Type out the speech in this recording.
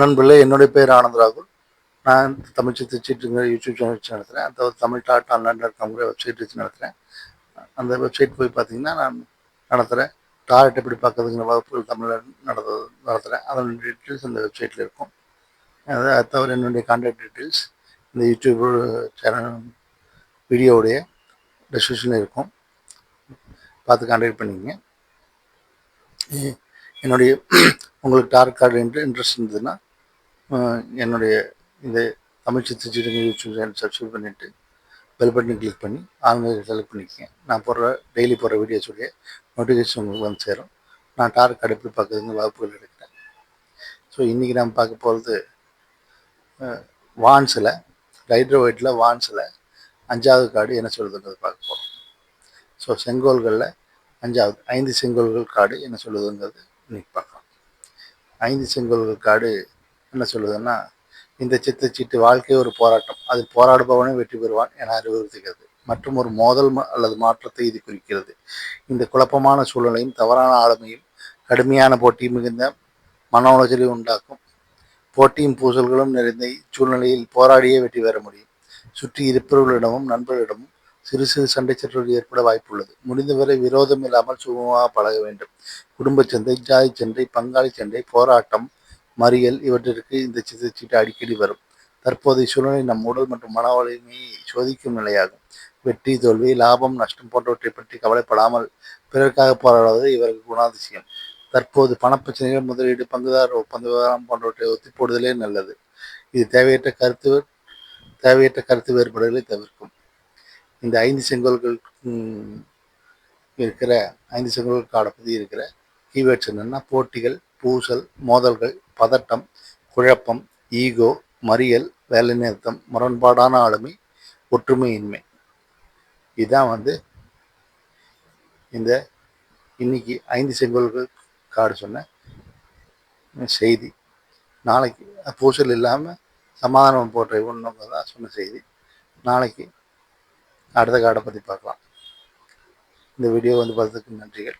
நண்பர்களே என்னுடைய பேர் ஆனந்த் ராகுல். நான் தமிழ் சித்து சீட்டுங்கிற யூடியூப் சேனல் வச்சு நடத்துகிறேன் அந்த தமிழ் டாட் ஆன்லைன் டாட் காம்ங்கிற வெப்சைட் வச்சு நடத்துகிறேன் அந்த வெப்சைட் போய் பார்த்தீங்கன்னா நான் நடத்துகிறேன் டார்ட் எப்படி பார்க்குறதுங்கிற வகுப்புகள் தமிழில் நடத்து நடத்துகிறேன் அதனுடைய டீட்டெயில்ஸ் அந்த வெப்சைட்டில் இருக்கும். அது அது தவிர என்னுடைய கான்டாக்ட் டீட்டெயில்ஸ் இந்த யூடியூப் சேனல் வீடியோவுடைய டெஸ்கிரிப்ஷனில் இருக்கும். பார்த்து கான்டாக்ட் பண்ணிக்கங்க. என்னுடைய உங்களுக்கு டார்க் கார்டு இன்ட்ரெஸ்ட் இருந்ததுன்னா என்னுடைய இந்த அமைச்சர் சித்து யூடியூப் சேனல் சப்ஸ்கிரைப் பண்ணிவிட்டு பெல் பட்டன் கிளிக் பண்ணி ஆன்லைன் செலக்ட் பண்ணிக்கங்க. நான் போடுற டெய்லி போடுற வீடியோஸுடைய நோட்டிஃபிகேஷன் உங்களுக்கு வந்து சேரும். நான் டார்க் கார்டு எப்படி பார்க்குறதுங்க வகுப்புகள் எடுக்கிறேன் ஸோ இன்றைக்கி நாம் பார்க்க போகிறது வான்ஸில் ஹைட்ரோவைட்டில் வான்ஸில் அஞ்சாவது கார்டு என்ன சொல்லுதுன்றது பார்க்க போகிறோம் ஸோ செங்கோல்களில் அஞ்சாவது ஐந்து செங்கோல்கள் காடு என்ன சொல்லுதுங்கிறது இன்னைக்கு பார்க்கலாம். ஐந்து செங்கோல்கள் காடு என்ன சொல்லுதுன்னா இந்த சித்துச்சீட்டு வாழ்க்கை ஒரு போராட்டம். அதில் போராடுபவனே வெற்றி பெறுவான் என அறிவுறுத்துகிறது. மற்றும் ஒரு மோதல் ம- அல்லது மாற்றத்தை இது குறிக்கிறது. இந்த குழப்பமான சூழ்நிலையும் தவறான ஆளுமையும் கடுமையான போட்டியும் மிகுந்த மன உளைச்சலை உண்டாக்கும். போட்டியும் பூசல்களும் நிறைந்த இச்சூழ்நிலையில் போராடியே வெற்றி பெற முடியும். சுற்றி இருப்பவர்களிடமும் நண்பர்களிடமும் சிறு சிறு சண்டை சச்சரவுகள் ஏற்பட வாய்ப்புள்ளது. முடிந்தவரை விரோதம் இல்லாமல் சுகமாக பழக வேண்டும். குடும்ப சண்டை ஜாதி சண்டை பங்காளி சண்டை போராட்டம் மறியல் இவற்றிற்கு இந்த சித்தச்சீட்டு அடிக்கடி வரும். தற்போதைய சூழ்நிலை நம் உடல் மற்றும் மன வலிமையை சோதிக்கும் நிலையாகும். வெற்றி தோல்வி லாபம் நஷ்டம் போன்றவற்றை பற்றி கவலைப்படாமல் பிறருக்காக போராடுவது இவருக்கு குணாதிசயம். தற்போது பணப்பிரச்சனைகள் முதலீடு பங்குதார் ஒப்பந்த விவகாரம் போன்றவற்றை ஒத்திப்போடுதலே நல்லது. இது தேவையற்ற கருத்து தேவையற்ற கருத்து வேறுபாடுகளை தவிர்க்கும். இந்த ஐந்து செங்கோல்கள் இருக்கிற ஐந்து செங்கோல்கள் காடை பற்றி இருக்கிற கீவேர்ட்ஸ் என்னென்னா போட்டிகள் பூசல் மோதல்கள் பதட்டம் குழப்பம் ஈகோ மறியல் வேலை நிறுத்தம் முரண்பாடான ஆளுமை ஒற்றுமையின்மை. இதுதான் வந்து இந்த இன்னைக்கு ஐந்து செங்கோல்கள் காடு சொன்ன செய்தி. நாளைக்கு பூசல் இல்லாமல் சமாதானம் போன்ற ஒன்றுங்க தான் சொன்ன செய்தி. நாளைக்கு அடுத்த கார்டை பற்றி பார்க்கலாம். இந்த வீடியோ வந்து பார்த்ததுக்கு நன்றிகள்.